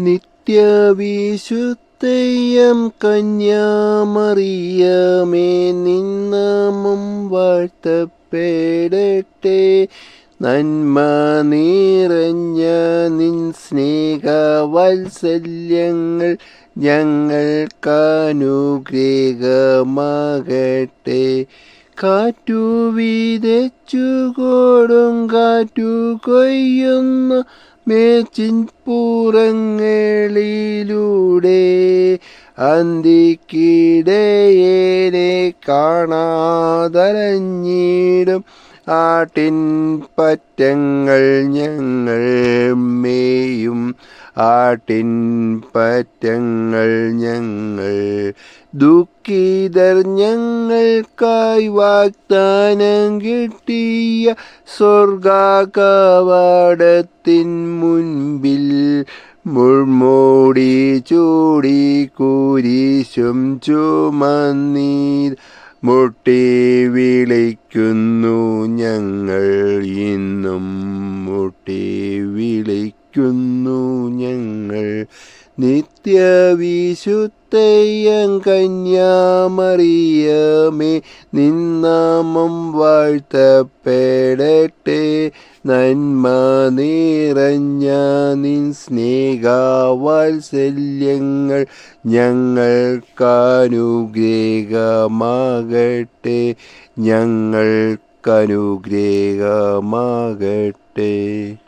നിത്യവിശുദ്ധയം കന്യാമറിയമേ നിന്നാമം വാഴ്ത്തപ്പെടട്ടെ. നന്മ നിറഞ്ഞ നിൻ സ്നേഹവത്സല്യങ്ങൾ ഞങ്ങൾക്കനുഗ്രഹമാകട്ടെ കാറ്റു വിതച്ചു കൊടുങ്കാറ്റു കൊയ്യുന്ന മേച്ചിൻ പൂറങ്ങളിലൂടെ അന്തിക്കിടയേനെ കാണാതരഞ്ഞിടും. ആട്ടിൻ പറ്റങ്ങൾ ഞങ്ങൾ മേയും. ആട്ടിൻ പറ്റങ്ങൾ ഞങ്ങൾ ദുഃഖിതർ ഞങ്ങൾക്കായി വാഗ്ദാനം കിട്ടിയ സ്വർഗാകവാടത്തിൻ മുൻപിൽ മുൾമോടി ചൂടി കുരിശും ചുമന്നീർ മുട്ടി വിളിക്കുന്നു ഞങ്ങൾ ഇന്നും മുട്ടി വിളിക്കുന്നു. ഞങ്ങൾ നിത്യവിശുദ്ധയം കന്യാമറിയമേ നിന്നാമം വാഴ്ത്തപ്പെടട്ടെ. നന്മ നിറഞ്ഞ നിൻ സ്നേഹവാത്സല്യങ്ങൾ ഞങ്ങൾക്കനുഗ്രഹമാകട്ടെ ഞങ്ങൾക്കനുഗ്രേകമാകട്ടെ